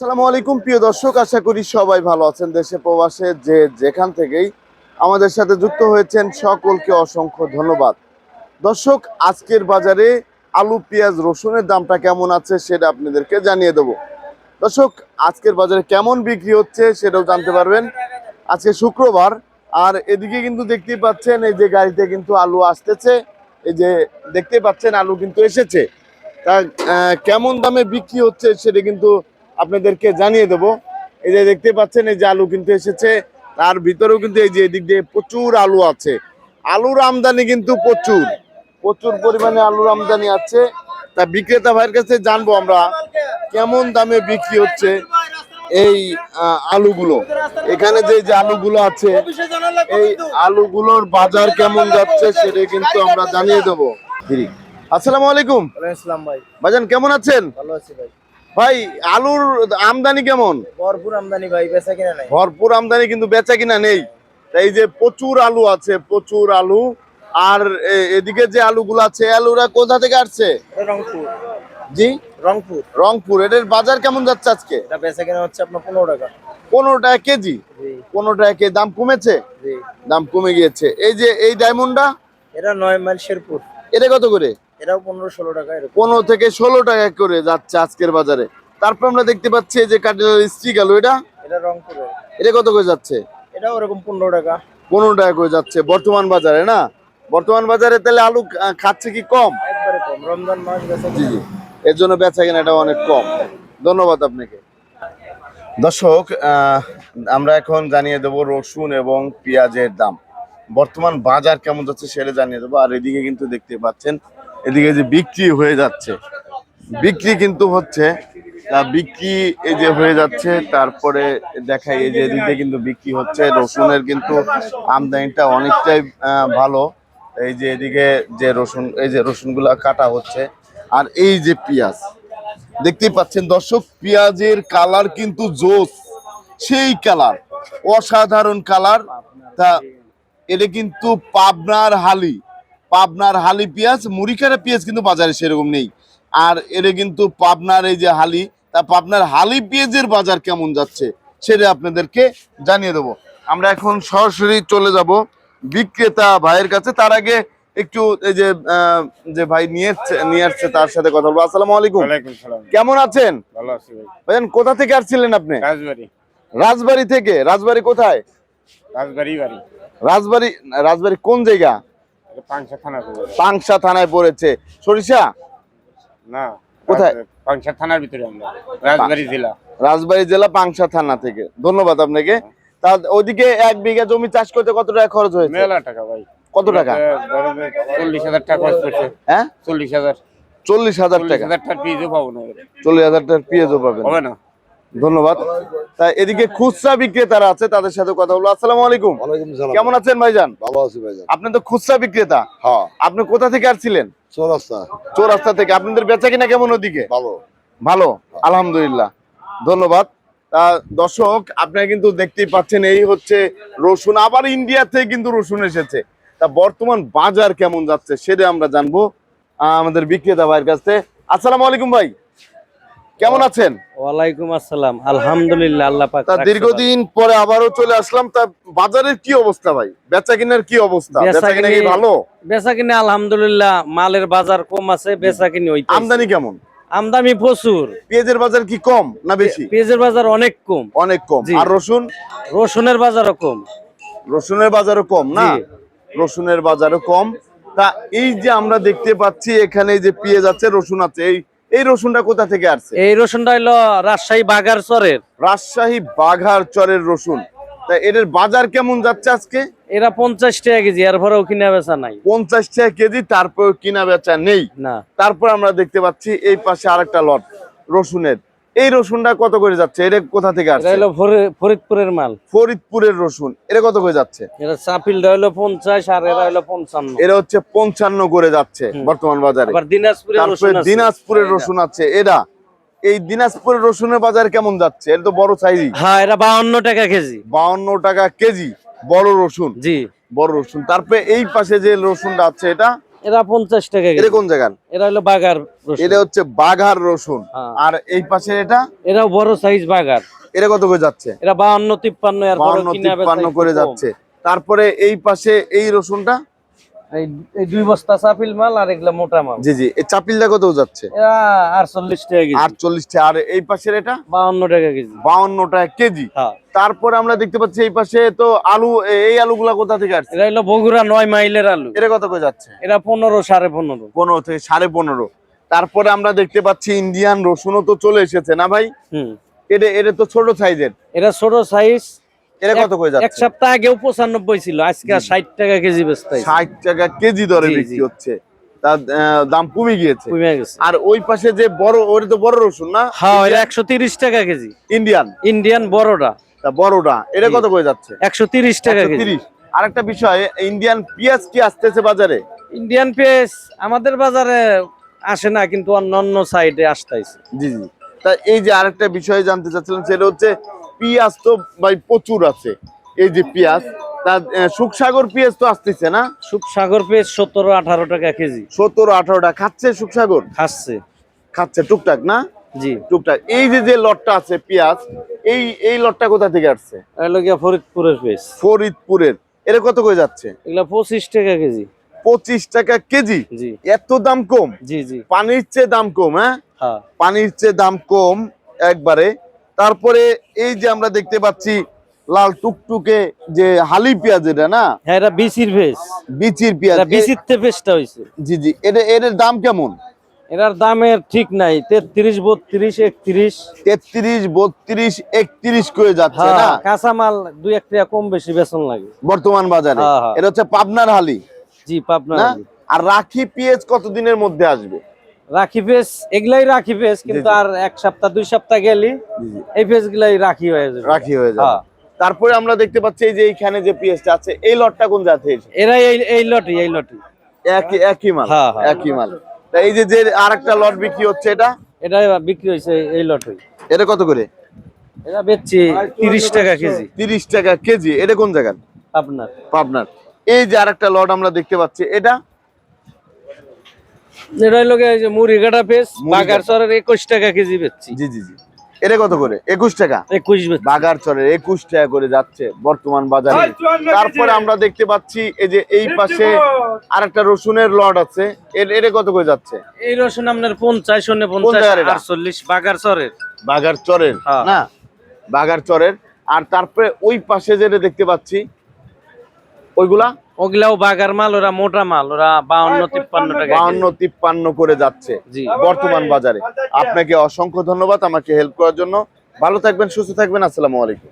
আসসালামু আলাইকুম, প্রিয় দর্শক, আশা করি সবাই ভালো আছেন দেশে প্রবাসে, যে যেখান থেকেই আমাদের সাথে যুক্ত হয়েছেন সকলকে অসংখ্য ধন্যবাদ। দর্শক, আজকের বাজারে আলু, পেঁয়াজ, রসুনের দামটা কেমন আছে সেটা আপনাদেরকে জানিয়ে দেব। দর্শক, আজকের বাজারে কেমন বিক্রি হচ্ছে সেটাও জানতে পারবেন। আজকে শুক্রবার, আর এদিকে কিন্তু দেখতেই পাচ্ছেন, এই যে গাড়িতে কিন্তু আলু আসতেছে, এই যে দেখতে পাচ্ছেন আলু কিন্তু এসেছে। তা কেমন দামে বিক্রি হচ্ছে সেটা কিন্তু আপনাদেরকে জানিয়ে দেবো। এই যে দেখতে পাচ্ছেন এই যে আলু কিন্তু এসেছে। তার ভিতরেও কিন্তু এই যে এদিক দিয়ে প্রচুর আলু আছে। আলুর আমদানি কিন্তু প্রচুর। প্রচুর পরিমাণে আলুর আমদানি আছে। তা বিক্রেতা ভাইয়ের কাছে জানব আমরা কেমন দামে বিক্রি হচ্ছে এই আলুগুলো? এখানে যে যে আলুগুলো আছে এই আলুগুলোর বাজার কেমন যাচ্ছে সেটা কিন্তু আমরা জানিয়ে দেবো। আসসালামু আলাইকুম। ভাই। ভাইজান কেমন আছেন? ভালো আছি ভাই। ভাই আলুর আমদানি কেমন? ভরপুর আমদানি ভাই বেচা কিনা নাই। ভরপুর আমদানি কিন্তু বেচা কিনা নেই। এই যে প্রচুর আলু আছে প্রচুর আলু। আর এদিকে যে আলুগুলো আছে আলুরা কোথা থেকে আসছে? রংপুর। জি? রংপুর। রংপুর। এটার বাজার কেমন যাচ্ছে আজকে? এটা বেচা কিনা হচ্ছে আপনার পনেরো টাকা। পনেরো টাকা কেজি? পনেরো টাকা কেজি। দাম কমেছে? দাম কমে গিয়েছে। এই যে এই ডায়মন্ডটা এটা নয় মাইল শেরপুর। এটা কত করে? এটাও পনেরো ষোলো টাকা এরকম। পনেরো থেকে ষোলো টাকা করে যাচ্ছে আজকের বাজারে। তারপর আমরা দেখতে পাচ্ছি যে কাটিলার স্টিক আলু এটা? এটা রংপুরে এটা কত করে যাচ্ছে? এটাও ওরকম পনেরো টাকা। পনেরো টাকা করে যাচ্ছে বর্তমান বাজারে না? বর্তমান বাজারে তাহলে আলু খাচ্ছে কি কম? একবারে কম। রমজান মাস জি জি। এর জন্য বেচা কেনাটা অনেক কম। ধন্যবাদ আপনাকে। দর্শক আমরা এখন জানিয়ে দেব রসুন এবং পেঁয়াজের দাম। বর্তমান বাজার কেমন যাচ্ছে সেটা জানিয়ে দেবো। আর এদিকে কিন্তু দেখতে পাচ্ছেন এদিকে যে বিক্রি হয়ে যাচ্ছে। বিক্রি কিন্তু হচ্ছে, তা বিক্রি এই যে হয়ে যাচ্ছে, তারপরে দেখাই এই যে এদিকে কিন্তু বিক্রি হচ্ছে, রসুনের কিন্তু আমদানিটা অনেকটাই ভালো। এই যে এদিকে যে রসুন, এই যে রসুনগুলা কাটা হচ্ছে, আর এই যে পেঁয়াজ, দেখতেই পাচ্ছেন দর্শক, পেঁয়াজের কালার কিন্তু জোস, সেই কালার, অসাধারণ কালার। তা এটা কিন্তু পাবনার হালি। পাবনার হালি পেঁয়াজ মুড়িকারা পেঁয়াজ কিন্তু বাজারে সেরকম নেই। আর এটা কিন্তু পাবনার এই যে হালি তা পাবনার হালি পেঁয়াজের বাজার কেমন যাচ্ছে সেটা আপনাদেরকে জানিয়ে দেবো। আমরা এখন সরাসরি চলে যাব বিক্রেতা ভাইয়ের কাছে। তার আগে একটু এই যে যে ভাই নিয়ে নিয়ে আসছে তার সাথে কথা বলব। আসসালামু আলাইকুম। কেমন আছেন? ভালো আছি ভাই। কোথা থেকে আসছিলেন আপনি? রাজবাড়ি। রাজবাড়ি থেকে। রাজবাড়ি কোথায়? রাজবাড়ি বাড়ি। রাজবাড়ি রাজবাড়ি কোন জায়গা? পাংশা থানায় পড়েছে। সরিষা? না কোথায়? পাংশা থানার ভিতরে আমরা রাজবাড়ি জেলা। রাজবাড়ি জেলা পাংশা থানা থেকে। ধন্যবাদ আপনাকে। তা ওদিকে এক বিঘা জমি চাষ করতে কত টাকা খরচ হয়েছে? মেলা টাকা ভাই। কত টাকা? চল্লিশ হাজার টাকা খরচ করছে হ্যাঁ? চল্লিশ হাজার। চল্লিশ হাজার চল্লিশ টাকা। হাজার টাকার পিজও পাবো না। চল্লিশ হাজার টাকার পেঁয়াজও পাবেন। হবে না? ধন্যবাদ। তা এদিকে খুচরা বিক্রেতারা আছে তাদের সাথে কথা বলব। আসসালামু আলাইকুম। কেমন আছেন ভাইজান? ভালো আছি ভাইজান। আপনি তো খুচরা বিক্রেতা। হ্যাঁ। আপনি কোথা থেকে আসছিলেন? চৌরাস্তা। চৌরাস্তা থেকে। আপনাদের বেচা কিনা কেমন ওদিকে? ভালো। ভালো? আলহামদুলিল্লাহ। ধন্যবাদ। তা দর্শক আপনারা কিন্তু দেখতেই পাচ্ছেন এই হচ্ছে রসুন। আবার ইন্ডিয়া থেকে কিন্তু রসুন এসেছে। তা বর্তমান বাজার কেমন যাচ্ছে সেটা আমরা জানব আহ, আমাদের বিক্রেতা ভাইয়ের কাছে আসসালামু আলাইকুম ভাই। কেমন আছেন? ওয়ালাইকুম আসসালাম। আলহামদুলিল্লাহ আল্লাহ পাক তা দীর্ঘদিন পরে আবারও চলে আসলাম। তা বাজারের কি অবস্থা ভাই? বেচা কিনার কি অবস্থা? বেচা কিনা কি ভালো? বেচা কিনে আলহামদুলিল্লাহ মালের বাজার কম আছে বেচা কিনে আমদানি কেমন? আমদানি প্রচুর। পেঁয়াজের বাজার কি কম না বেশি? পেঁয়াজের বাজার অনেক কম। অনেক কম। আর রসুন? রসুনের বাজারও কম। রসুনের বাজারও কম না? রসুনের বাজারও কম। তা এই যে আমরা দেখতে পাচ্ছি এখানে যে পেঁয়াজ আছে রসুন আছে এই এই রসুনটা কোথা থেকে আসছে? এই রসুনটা হলো রাজশাহী বাঘার চরের। রাজশাহী বাঘার চরের রসুন। তা এদের বাজার কেমন যাচ্ছে আজকে? এরা পঞ্চাশ টাকা কেজি এর পরেও কিনা বেচা নাই। পঞ্চাশ টাকা কেজি তারপর কিনা বেচা নেই। না। তারপর আমরা দেখতে পাচ্ছি এই পাশে আরেকটা লট রসুনের। এই রসুনটা কত করে যাচ্ছে? এটা কোথা থেকে আসছে? হইল ফরি- ফরিদপুরের মাল। ফরিদপুরের রসুন। এটা কত করে যাচ্ছে? এটা চাপিলটা হইল পঞ্চাশ আর এরা হইল পঞ্চান্ন। এটা হচ্ছে পঞ্চান্ন করে যাচ্ছে বর্তমান বাজারে। আবার দিনাজপুরের রসুন আছে। দিনাজপুরের রসুন আছে। এরা এই দিনাজপুরের রসুনের বাজার কেমন যাচ্ছে? এটা তো বড় সাইজ হ্যাঁ এটা বাউন্ন টাকা কেজি। বাউন্ন টাকা কেজি। বড় রসুন। জি। বড় রসুন। তারপরে এই পাশে যে রসুনটা আছে এটা এরা পঞ্চাশ টাকা এটা কোন জায়গা এটা হলো বাগার এটা হচ্ছে বাঘার রসুন। হ্যাঁ। আর এই পাশে এটা? এরাও বড় সাইজ বাগার এটা কত করে যাচ্ছে? এরা কিনা বেচা তিপ্পান্ন একটু করে যাচ্ছে। তারপরে এই পাশে এই রসুনটা? এই এই দুই বস্তা চাপিল মাল আর এগুলা মোটা মাল। জি জি। এই চাপিলটা কত যাচ্ছে? এরা আটচল্লিশ টাকা কেজি। আটচল্লিশটা আর এই পাশের এটা? টাকা কেজি। টাকা কেজি। হ্যাঁ। তারপরে আমরা দেখতে পাচ্ছি এই পাশে তো আলু এই আলুগুলা কোথা থেকে আসছে? এরা হলো বগুড়া নয় মাইলের আলু। এটা কত করে যাচ্ছে? এরা পনেরো সাড়ে পনেরো। পনেরো থেকে সাড়ে পনেরো। তারপরে আমরা দেখতে পাচ্ছি ইন্ডিয়ান রসুনও তো চলে এসেছে না ভাই? হুম। এটা এটা তো ছোট সাইজের। এটা ছোট সাইজ এটা কত করে এক সপ্তাহ আগেও পঁচানব্বই ছিল আজকে ষাট টাকা কেজি বেচতে ষাট টাকা কেজি দরে বিক্রি হচ্ছে। তার দাম কমে গিয়েছে। কমে গেছে। আর ওই পাশে যে বড় ওটা তো বড় রসুন না? হ্যাঁ এটা একশো তিরিশ টাকা কেজি। ইন্ডিয়ান ইন্ডিয়ান বড়টা। তা বড়টা। এটা কত করে যাচ্ছে? একশো তিরিশ টাকা কেজি। আরেকটা বিষয় ইন্ডিয়ান পেঁয়াজ কি আসতেছে বাজারে? ইন্ডিয়ান পেস আমাদের বাজারে আসে না কিন্তু অন্য অন্য সাইডে আসতেছে। জি জি। তা এই যে আরেকটা বিষয় জানতে চাচ্ছিলাম সেটা হচ্ছে পেঁয়াজ তো ভাই প্রচুর আছে। এই যে পেঁয়াজ তা সুখসাগর পেঁয়াজ তো আসতেছে না? সাগর পেস সতেরো আঠারো টাকা কেজি। সতেরো আঠারোটা খাচ্ছে সুখসাগর? খাচ্ছে। খাচ্ছে টুকটাক না? জি। টুকটাক। এই যে যে লটটা আছে পেঁয়াজ এই এই লটটা কোথা থেকে আসছে? ফরিদপুরের পেস ফরিদপুরের। এটা কত করে যাচ্ছে? এগুলা পঁচিশ টাকা কেজি। পঁচিশ টাকা কেজি? জি। এত দাম কম? জি জি। পানির চেয়ে দাম কম হ্যাঁ? হ্যাঁ। পানির চেয়ে দাম কম একবারে। তারপরে এই যে আমরা দেখতে পাচ্ছি লাল টুকটুকে যে হালি পেঁয়াজ এটা না? হ্যাঁ এটা বিসির ভেজ। বিচির পেঁয়াজ। বিসির তে হয়েছে। জি জি। এটা এটার দাম কেমন? এটার দামের ঠিক নাই। তেত্রিশ বত্রিশ একত্রিশ। তেত্রিশ বত্রিশ একত্রিশ করে যাচ্ছে না? হ্যাঁ কাঁচামাল দুই এক টাকা কম বেশি বেতন লাগে। বর্তমান বাজারে। হ্যাঁ, হ্যাঁ। এটা হচ্ছে পাবনার হালি। জি পাবনা না? আর রাখি পেঁয়াজ কতদিনের মধ্যে আসবে? রাখি পেস এগুলাই রাখি পেস কিন্তু। আর এক সপ্তাহ দুই সপ্তাহ গেলি। এই পেস গুলাই রাখি হয়ে যাবে। রাখি হয়ে যাবে। হ্যাঁ। তারপরে আমরা দেখতে পাচ্ছি এই যে এইখানে যে পেঁয়াজটা আছে এই লটটা কোন জাতের? এরাই এই এই লটি এই লটি একই একই মাল হ্যাঁ, হ্যাঁ। একই মাল। তা এই যে যে আরেকটা লট বিক্রি হচ্ছে এটা? এটা বিক্রি হয়েছে এই লটই। এটা কত করে? এটা বেচছি তিরিশ টাকা কেজি। তিরিশ টাকা কেজি। এটা কোন জায়গার? আপনার পাবনার। এই যে আরেকটা লট আমরা দেখতে পাচ্ছি এটা? এটা হলো যে মুড়ি কাটা পেস বাগার চরের একুশ টাকা কেজি বেচছি। জি জি জি। এটা কত করে? একুশ টাকা? একুশ বেচছি। বাগার চরের একুশ টাকা করে যাচ্ছে বর্তমান বাজারে। তারপরে আমরা দেখতে পাচ্ছি এই যে এই পাশে আর আরেকটা রসুনের লট আছে। এর এটা কত করে যাচ্ছে? এই রসুন আপনার পঞ্চাশ শূন্য পঞ্চাশ? আটচল্লিশ বাগার চরের বাগার চরের হ্যাঁ। না? বাগার চরের আর তারপরে ওই পাশে যেটা দেখতে পাচ্ছি ওইগুলা? ওগুলাও বাগার মাল ওরা মোটা মাল ওরা বাউন্ন তিপ্পান্ন টাকা। বাউন্ন তিপ্পান্ন করে যাচ্ছে জি। বর্তমান বাজারে। আপনাকে অসংখ্য ধন্যবাদ আমাকে হেল্প করার জন্য। ভালো থাকবেন সুস্থ থাকবেন আসসালামু আলাইকুম।